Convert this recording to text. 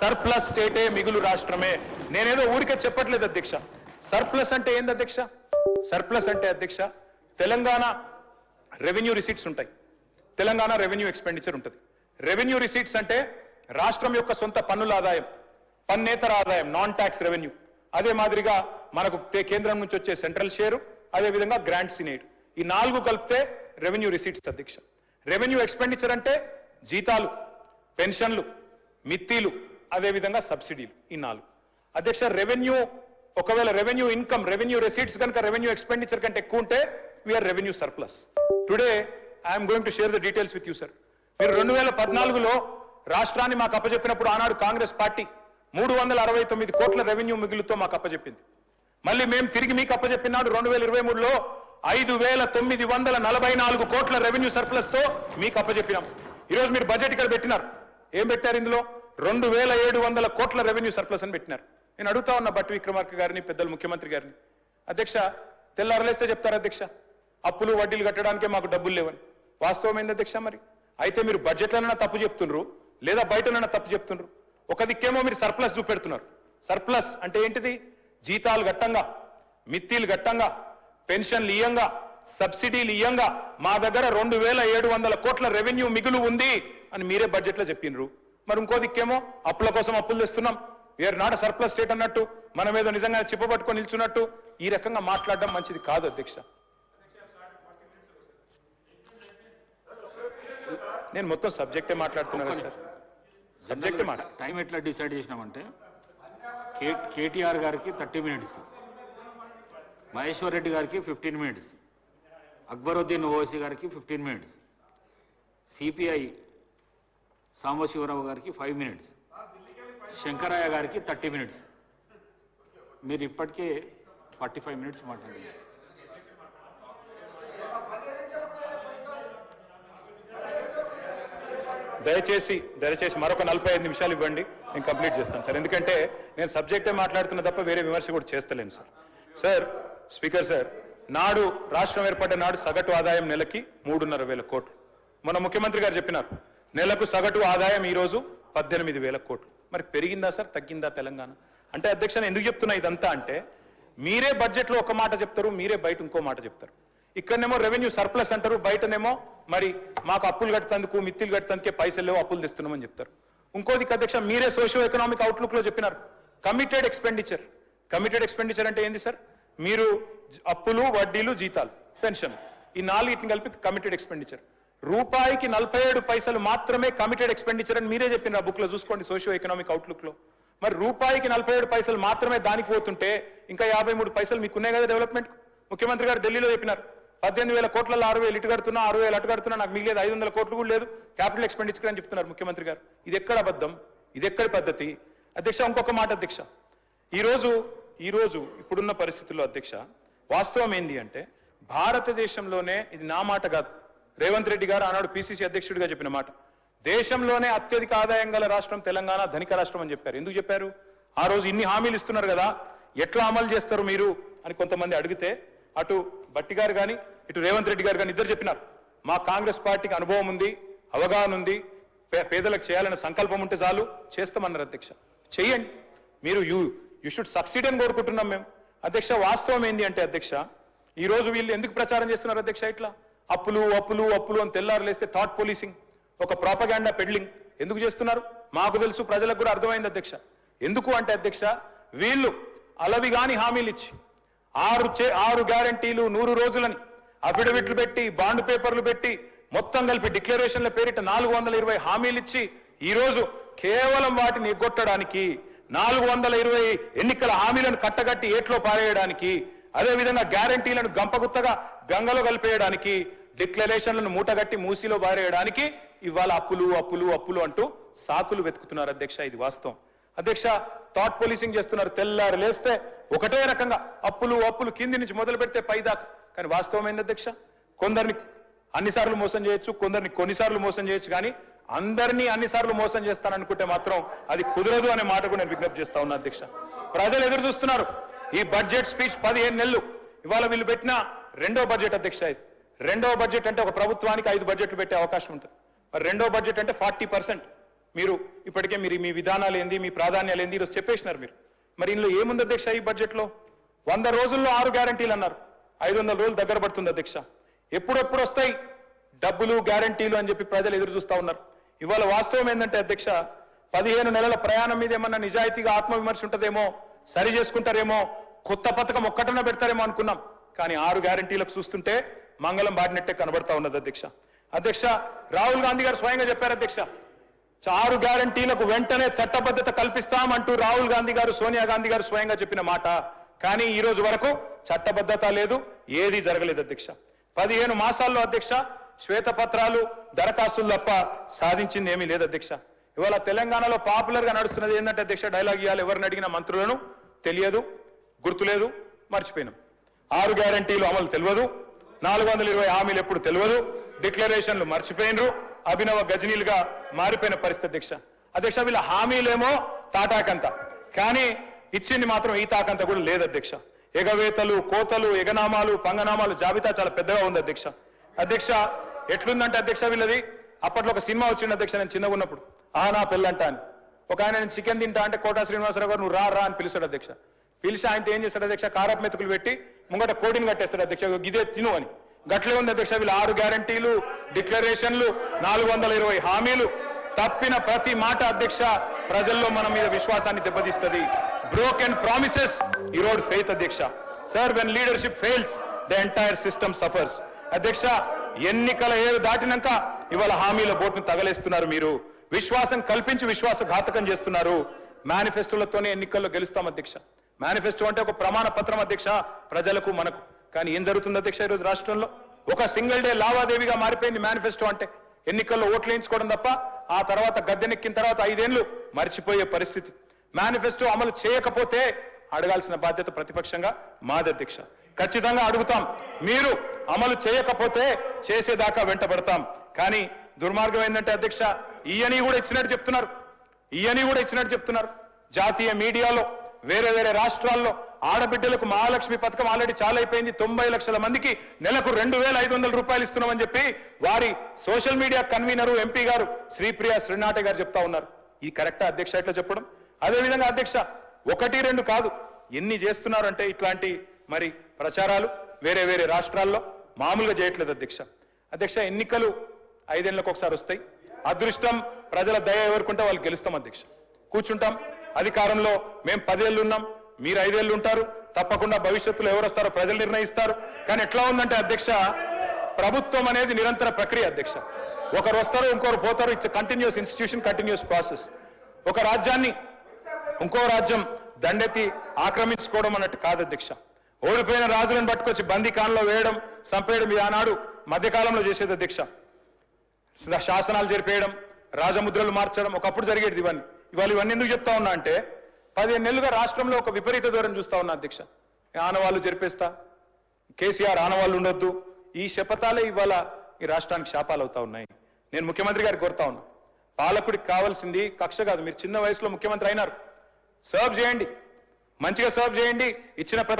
Surplus స్టేటే మిగులు రాష్ట్రమే. నేనేదో ఊరికే చెప్పట్లేదు అధ్యక్ష. సర్ప్లస్ అంటే ఏంది అధ్యక్ష? సర్ప్లస్ అంటే అధ్యక్ష తెలంగాణ రెవెన్యూ రిసీట్స్ ఉంటాయి. తెలంగాణ రెవెన్యూ ఎక్స్పెండిచర్ ఉంటుంది. రెవెన్యూ రిసీట్స్ అంటే రాష్ట్రం యొక్క సొంత పన్నుల ఆదాయం పన్నేతర ఆదాయం నాన్ ట్యాక్స్ రెవెన్యూ అదే మాదిరిగా మనకు కేంద్రం నుంచి వచ్చే సెంట్రల్ షేరు అదే విధంగా సినేట్ ఈ నాలుగు కలిపితే రెవెన్యూ రిసీట్స్ అధ్యక్ష. రెవెన్యూ ఎక్స్పెండిచర్ అంటే జీతాలు పెన్షన్లు మిత్తీలు అదే విధంగా సబ్సిడీలు ఈ నాలుగు. అధ్యక్ష రెవెన్యూ ఒకవేళ రెవెన్యూ ఇన్కమ్ రెవెన్యూ రెసీట్స్ కనుక రెవెన్యూ ఎక్స్పెండిచర్ కంటే ఎక్కువ ఉంటే we're revenue surplus today I'm going to share the details with you sir మీరు రెండు వేల పద్నాలుగులో రాష్ట్రాన్ని మాకు అప్పచెప్పినప్పుడు ఆనాడు కాంగ్రెస్ పార్టీ మూడు వందల అరవై తొమ్మిది కోట్ల రెవెన్యూ మిగులుతో మాకు అప్పచెప్పింది. మళ్ళీ మేము తిరిగి మీకు అప్పచెప్పినాడు రెండు వేల ఇరవై మూడులో ఐదు వేల తొమ్మిది వందల నలభై నాలుగు కోట్ల రెవెన్యూ సర్ప్లస్తో మీకు అప్పచెప్పినాం ఈరోజు మీరు బడ్జెట్ ఇక్కడ పెట్టినారు. ఏం పెట్టారు ఇందులో? రెండు వేల ఏడు వందల కోట్ల రెవెన్యూ సర్ప్లస్ అని పెట్టినారు. నేను అడుగుతా ఉన్న బట్టి విక్రమార్క గారిని పెద్దలు ముఖ్యమంత్రి గారిని. అధ్యక్ష తెల్లారలేస్తే చెప్తారు అధ్యక్ష? అప్పులు వడ్డీలు కట్టడానికే మాకు డబ్బులు లేవని. వాస్తవమైంది అధ్యక్ష మరి? అయితే మీరు బడ్జెట్లనైనా తప్పు చెప్తుండ్రు లేదా బయటనైనా తప్పు చెప్తుండ్రు. ఒక దిక్కేమో మీరు సర్ప్లస్ చూపెడుతున్నారు. సర్ప్లస్ అంటే ఏంటిది? జీతాలు గట్టంగా మిత్తీలు గట్టంగా పెన్షన్లు ఇయ్యంగా సబ్సిడీలు ఇయ్యంగా మా దగ్గర రెండు వేల ఏడు వందల కోట్ల రెవెన్యూ మిగులు ఉంది అని మీరే బడ్జెట్లో చెప్పినరు. మరి ఇంకో దిక్కేమో? అప్పుల కోసం అప్పులు తెస్తున్నాం. వేరు నాట సర్ప్లస్ స్టేట్ అన్నట్టు మనం ఏదో నిజంగా చిప్పబట్టుకొని నిల్చున్నట్టు ఈ రకంగా మాట్లాడడం మంచిది కాదు అధ్యక్ష. నేను మొత్తం సబ్జెక్టే మాట్లాడుతున్నాను సార్. సబ్జెక్టే మాట టైం ఎట్లా డిసైడ్ చేసినామంటే కే కేటీఆర్ గారికి థర్టీ మినిట్స్ మహేశ్వర్ రెడ్డి గారికి ఫిఫ్టీన్ మినిట్స్ అక్బరుద్దీన్ ఓవైసీ గారికి ఫిఫ్టీన్ మినిట్స్ సిపిఐ సాంబశివరావు గారికి ఫైవ్ మినిట్స్. శంకరయ్య గారికి థర్టీ మినిట్స్. మీరు ఇప్పటికే ఫార్టీ ఫైవ్ మినిట్స్ మాట్లాడారు. దయచేసి దయచేసి మరొక నలభై ఐదు నిమిషాలు ఇవ్వండి. నేను కంప్లీట్ చేస్తాను సార్. ఎందుకంటే నేను సబ్జెక్టే మాట్లాడుతున్నా తప్ప వేరే విమర్శ కూడా చేస్తలేను సార్. సార్ స్పీకర్ సార్ నాడు రాష్ట్రం ఏర్పడ్డ నాడు సగటు ఆదాయం నెలకి మూడున్నర వేల కోట్లు. మన ముఖ్యమంత్రి గారు చెప్పినారు నెలకు సగటు ఆదాయం ఈ రోజు పద్దెనిమిది వేల కోట్లు. మరి పెరిగిందా సార్? తగ్గిందా తెలంగాణ? అంటే అధ్యక్ష నేను ఎందుకు చెప్తున్నా ఇదంతా అంటే మీరే బడ్జెట్లో ఒక మాట చెప్తారు మీరే బయట ఇంకో మాట చెప్తారు. ఇక్కడనేమో రెవెన్యూ సర్ప్లస్ అంటారు బయటనేమో మరి మాకు అప్పులు కట్టేందుకు మిత్తిలు కట్టేందుకే పైసలు లేవు అప్పులు తెస్తున్నామని చెప్తారు. ఇంకోది అధ్యక్ష మీరే సోషియో ఎకనామిక్ అవుట్లుక్లో చెప్పినారు. కమిటెడ్ ఎక్స్పెండిచర్ కమిటెడ్ ఎక్స్పెండిచర్ అంటే ఏంది సార్? మీరు అప్పులు వడ్డీలు జీతాలు పెన్షన్. ఈ నాలుగిటిని కలిపి కమిటెడ్ ఎక్స్పెండిచర్ రూపాయికి నలభై ఏడు పైసలు మాత్రమే కమిటెడ్ ఎక్స్పెండిచర్ అని మీరే చెప్పిన బుక్లో చూసుకోండి సోషియో ఎకనామిక్ అవుట్లుక్లో. మరి రూపాయికి నలభై ఏడు పైసలు మాత్రమే దానికి పోతుంటే ఇంకా యాభై మూడు పైసలు మీకు ఉన్నాయి కదా డెవలప్మెంట్ ముఖ్యమంత్రి గారు ఢిల్లీలో చెప్పినారు. పద్దెనిమిది వేల కోట్లలో ఆరు వేలు ఇటు కడుతున్నా ఆరు వేలు అటు కడుతున్నా నాకు మిగిలేదు ఐదు వందల కోట్లు కూడా లేదు. క్యాపిటల్ ఎక్స్పెండిచర్ అని చెప్తున్నారు ముఖ్యమంత్రి గారు. ఇది ఎక్కడ అబద్ధం? ఇది ఎక్కడి పద్ధతి? అధ్యక్ష ఇంకొక మాట అధ్యక్ష. ఈరోజు ఈరోజు ఇప్పుడున్న పరిస్థితుల్లో అధ్యక్ష వాస్తవం ఏంటి అంటే భారతదేశంలోనే ఇది నా మాట కాదు. రేవంత్ రెడ్డి గారు ఆనాడు పిసిసి అధ్యక్షుడిగా చెప్పిన మాట. దేశంలోనే అత్యధిక ఆదాయం గల రాష్ట్రం తెలంగాణ ధనిక రాష్ట్రం అని చెప్పారు. ఎందుకు చెప్పారు? ఆ రోజు ఇన్ని హామీలు ఇస్తున్నారు కదా ఎట్లా అమలు చేస్తారు మీరు? అని కొంతమంది అడిగితే అటు బట్టి గారు కానీ ఇటు రేవంత్ రెడ్డి గారు కానీ ఇద్దరు చెప్పినారు. మా కాంగ్రెస్ పార్టీకి అనుభవం ఉంది అవగాహన ఉంది పే- పేదలకు చేయాలనే సంకల్పం ఉంటే చాలు చేస్తామన్నారు అధ్యక్ష. చెయ్యండి. మీరు యూ యూ షుడ్ సక్సీడ్ అని కోరుకుంటున్నాం మేము. అధ్యక్ష వాస్తవం ఏంది అంటే అధ్యక్ష ఈ రోజు వీళ్ళు ఎందుకు ప్రచారం చేస్తున్నారు అధ్యక్ష ఇట్లా? అప్పులు అప్పులు అప్పులు అని తెల్లారు లేస్తే థాట్ పోలీసింగ్ ఒక ప్రాపగాండా పెడ్లింగ్ ఎందుకు చేస్తున్నారు? మాకు తెలుసు ప్రజలకు కూడా అర్థమైంది అధ్యక్ష. ఎందుకు అంటే అధ్యక్ష వీళ్ళు అలవిగాని హామీలు ఇచ్చి ఆరు చే ఆరు గ్యారంటీలు నూరు రోజులని అఫిడవిట్లు పెట్టి బాండ్ పేపర్లు పెట్టి మొత్తం కలిపి డిక్లరేషన్ల పేరిట నాలుగు వందల ఇరవై హామీలు ఇచ్చి ఈ రోజు కేవలం వాటిని ఎగ్గొట్టడానికి నాలుగు వందల ఇరవై ఎన్నికల హామీలను కట్టగట్టి ఏట్లో పారేయడానికి అదే విధంగా గ్యారంటీలను గంపగుత్తగా గంగలో కలిపేయడానికి డిక్లరేషన్లను మూటగట్టి మూసిలో బారేయడానికి ఇవాళ అప్పులు అప్పులు అప్పులు అంటూ సాకులు వెతుకుతున్నారు అధ్యక్ష. ఇది వాస్తవం. అధ్యక్ష థాట్ పోలీసింగ్ చేస్తున్నారు. తెల్లారు లేస్తే ఒకటే రకంగా అప్పులు అప్పులు కింది నుంచి మొదలు పెడితే పైదాకా. కానీ వాస్తవం ఏంది అధ్యక్ష? కొందరిని అన్నిసార్లు మోసం చేయొచ్చు కొందరిని కొన్నిసార్లు మోసం చేయొచ్చు కానీ అందరినీ అన్నిసార్లు మోసం చేస్తాననుకుంటే మాత్రం అది కుదరదు అనే మాట కూడా నేను విజ్ఞప్తి చేస్తా ఉన్నా అధ్యక్ష. ప్రజలు ఎదురు చూస్తున్నారు. ఈ బడ్జెట్ స్పీచ్ పదిహేను నెలలు. ఇవాళ వీళ్ళు పెట్టిన రెండో బడ్జెట్ అధ్యక్ష ఇది రెండో బడ్జెట్ అంటే ఒక ప్రభుత్వానికి ఐదు బడ్జెట్లు పెట్టే అవకాశం ఉంటుంది. మరి రెండో బడ్జెట్ అంటే ఫార్టీ పర్సెంట్. మీరు ఇప్పటికే మీరు మీ విధానాలు ఏంది మీ ప్రాధాన్యాలు ఏంది ఈరోజు చెప్పేసినారు మీరు. మరి ఇందులో ఏముంది అధ్యక్ష ఈ బడ్జెట్లో? వంద రోజుల్లో ఆరు గ్యారంటీలు అన్నారు. ఐదు వందల రోజులు దగ్గర పడుతుంది అధ్యక్ష. ఎప్పుడెప్పుడు వస్తాయి? డబ్బులు గ్యారంటీలు అని చెప్పి ప్రజలు ఎదురు చూస్తూ ఉన్నారు. ఇవాళ వాస్తవం ఏంటంటే అధ్యక్ష పదిహేను నెలల ప్రయాణం మీద ఏమన్నా నిజాయితీగా ఆత్మవిమర్శ ఉంటుందేమో సరి చేసుకుంటారేమో కొత్త పథకం ఒక్కటన పెడతారేమో అనుకున్నాం. కానీ ఆరు గ్యారంటీలకు చూస్తుంటే మంగళం బాడినట్టే కనబడతా ఉన్నది అధ్యక్ష. అధ్యక్ష రాహుల్ గాంధీ గారు స్వయంగా చెప్పారు అధ్యక్ష. ఆరు గ్యారంటీలకు వెంటనే చట్టబద్ధత కల్పిస్తామంటూ రాహుల్ గాంధీ గారు సోనియా గాంధీ గారు స్వయంగా చెప్పిన మాట. కానీ ఈ రోజు వరకు చట్టబద్ధత లేదు ఏది జరగలేదు అధ్యక్ష. పదిహేను మాసాల్లో అధ్యక్ష శ్వేతపత్రాలు దరఖాస్తులు తప్ప సాధించింది ఏమీ లేదు అధ్యక్ష. ఇవాళ తెలంగాణలో పాపులర్గా నడుస్తున్నది ఏంటంటే అధ్యక్ష డైలాగ్ ఇవ్వాలి ఎవరిని అడిగిన మంత్రులను తెలియదు గుర్తులేదు మర్చిపోయినాం. ఆరు గ్యారంటీలు అమలు తెలియదు. నాలుగు వందల ఇరవై హామీలు ఎప్పుడు తెలియదు. డిక్లరేషన్లు మర్చిపోయినరు. అభినవ గజనీలుగా మారిపోయిన పరిస్థితి అధ్యక్ష అధ్యక్ష వీళ్ళ హామీలేమో తాటాకంత. కానీ ఇచ్చింది మాత్రం ఈ తాకంత కూడా లేదు అధ్యక్ష. ఎగవేతలు కోతలు ఎగనామాలు పంగనామాలు జాబితా చాలా పెద్దగా ఉంది అధ్యక్ష. అధ్యక్ష ఎట్లుందంటే అధ్యక్ష వీళ్ళది? అప్పట్లో ఒక సినిమా వచ్చింది అధ్యక్ష నేను చిన్నగా ఉన్నప్పుడు. ఆ నా పెళ్ళంట అని. ఒక ఆయన నేను చికెన్ తింటా అంటే కోటా శ్రీనివాసరావు గారు నువ్వు రా రా అని పిలిచాడు అధ్యక్ష. పిలిచి ఆయనతో ఏం చేశాడు అధ్యక్ష? కారపు మెతుకులు పెట్టి ముంగట కోడిని కట్టేస్తాడు అధ్యక్ష. ఇదే తిను అని. గట్లే ఉంది అధ్యక్ష వీళ్ళు ఆరు గ్యారంటీలు డిక్లరేషన్లు నాలుగు వందల ఇరవై హామీలు. తప్పిన ప్రతి మాట అధ్యక్ష ప్రజల్లో మన మీద విశ్వాసాన్ని దెబ్బతీస్తుంది. బ్రోకెన్ ప్రామిసెస్ ఈరోడ్ ఫెయిత్ అధ్యక్ష. Sir when leadership fails the entire system suffers అధ్యక్ష ఎన్నికల ఏడు దాటినాక ఇవాళ హామీల బోట్ను తగలేస్తున్నారు మీరు. విశ్వాసం కల్పించి విశ్వాస ఘాతకం చేస్తున్నారు. మేనిఫెస్టోలతోనే ఎన్నికల్లో గెలుస్తాం అధ్యక్ష. మేనిఫెస్టో అంటే ఒక ప్రమాణ పత్రం అధ్యక్ష ప్రజలకు మనకు. కానీ ఏం జరుగుతుంది అధ్యక్ష ఈరోజు రాష్ట్రంలో? ఒక సింగిల్ డే లావాదేవీగా మారిపోయింది మేనిఫెస్టో అంటే. ఎన్నికల్లో ఓట్లు వేయించుకోవడం తప్ప ఆ తర్వాత గద్దెనెక్కిన తర్వాత ఐదేళ్ళు మర్చిపోయే పరిస్థితి. మేనిఫెస్టో అమలు చేయకపోతే అడగాల్సిన బాధ్యత ప్రతిపక్షంగా మాది అధ్యక్ష. ఖచ్చితంగా అడుగుతాం. మీరు అమలు చేయకపోతే చేసేదాకా వెంటబడతాం. కానీ దుర్మార్గం ఏంటంటే అధ్యక్ష ఈయని కూడా ఇచ్చినట్టు చెప్తున్నారు. ఈయని కూడా ఇచ్చినట్టు చెప్తున్నారు. జాతీయ మీడియాలో వేరే వేరే రాష్ట్రాల్లో ఆడబిడ్డలకు మహాలక్ష్మి పథకం ఆల్రెడీ చాలా అయిపోయింది. తొంభై లక్షల మందికి నెలకు రెండు వేల ఐదు వందల రూపాయలు ఇస్తున్నామని చెప్పి వారి సోషల్ మీడియా కన్వీనరు ఎంపీ గారు శ్రీప్రియ శ్రీనాటే గారు చెప్తా ఉన్నారు. ఈ కరెక్టా అధ్యక్ష ఎట్లా చెప్పడం? అదేవిధంగా అధ్యక్ష ఒకటి రెండు కాదు ఎన్ని చేస్తున్నారంటే ఇట్లాంటి మరి ప్రచారాలు వేరే వేరే రాష్ట్రాల్లో మామూలుగా చేయట్లేదు అధ్యక్ష. అధ్యక్ష ఎన్నికలు ఐదేళ్ళకు ఒకసారి వస్తాయి. అదృష్టం ప్రజల దయ ఎవరుకుంటే వాళ్ళు గెలుస్తాం అధ్యక్ష. కూర్చుంటాం అధికారంలో మేం పదేళ్ళు ఉన్నాం మీరు ఐదేళ్ళు ఉంటారు తప్పకుండా భవిష్యత్తులో ఎవరు వస్తారో ప్రజలు నిర్ణయిస్తారు. కానీ ఎట్లా ఉందంటే అధ్యక్ష ప్రభుత్వం అనేది నిరంతర ప్రక్రియ అధ్యక్ష. ఒకరు వస్తారు ఇంకొకరు పోతారు it's continuous institution continuous process ఒక రాజ్యాన్ని ఇంకో రాజ్యం దండెత్తి ఆక్రమించుకోవడం అన్నట్టు కాదు అధ్యక్ష. ఓడిపోయిన రాజులను పట్టుకొచ్చి బందీకాన్లో వేయడం చంపేయడం ఇది ఆనాడు మధ్యకాలంలో చేసేది అధ్యక్ష. శాసనాలు జరిపేయడం రాజముద్రలు మార్చడం ఒకప్పుడు జరిగేది ఇవన్నీ. ఇవాళ ఇవన్నీ ఎందుకు చెప్తా ఉన్నా అంటే పదిహేను నెలలుగా రాష్ట్రంలో ఒక విపరీత దూరం చూస్తా ఉన్నా అధ్యక్ష. ఆనవాళ్ళు జరిపేస్తా. కేసీఆర్ ఆనవాళ్ళు ఉండొద్దు. ఈ శపథాలే ఇవాళ ఈ రాష్ట్రానికి శాపాలు అవుతా ఉన్నాయి. నేను ముఖ్యమంత్రి గారికి కోరుతా ఉన్నా. పాలకుడికి కావాల్సింది కక్ష కాదు. మీరు చిన్న వయసులో ముఖ్యమంత్రి అయినారు. సర్వ్ చేయండి. మంచిగా సర్వ్ చేయండి. ఇచ్చిన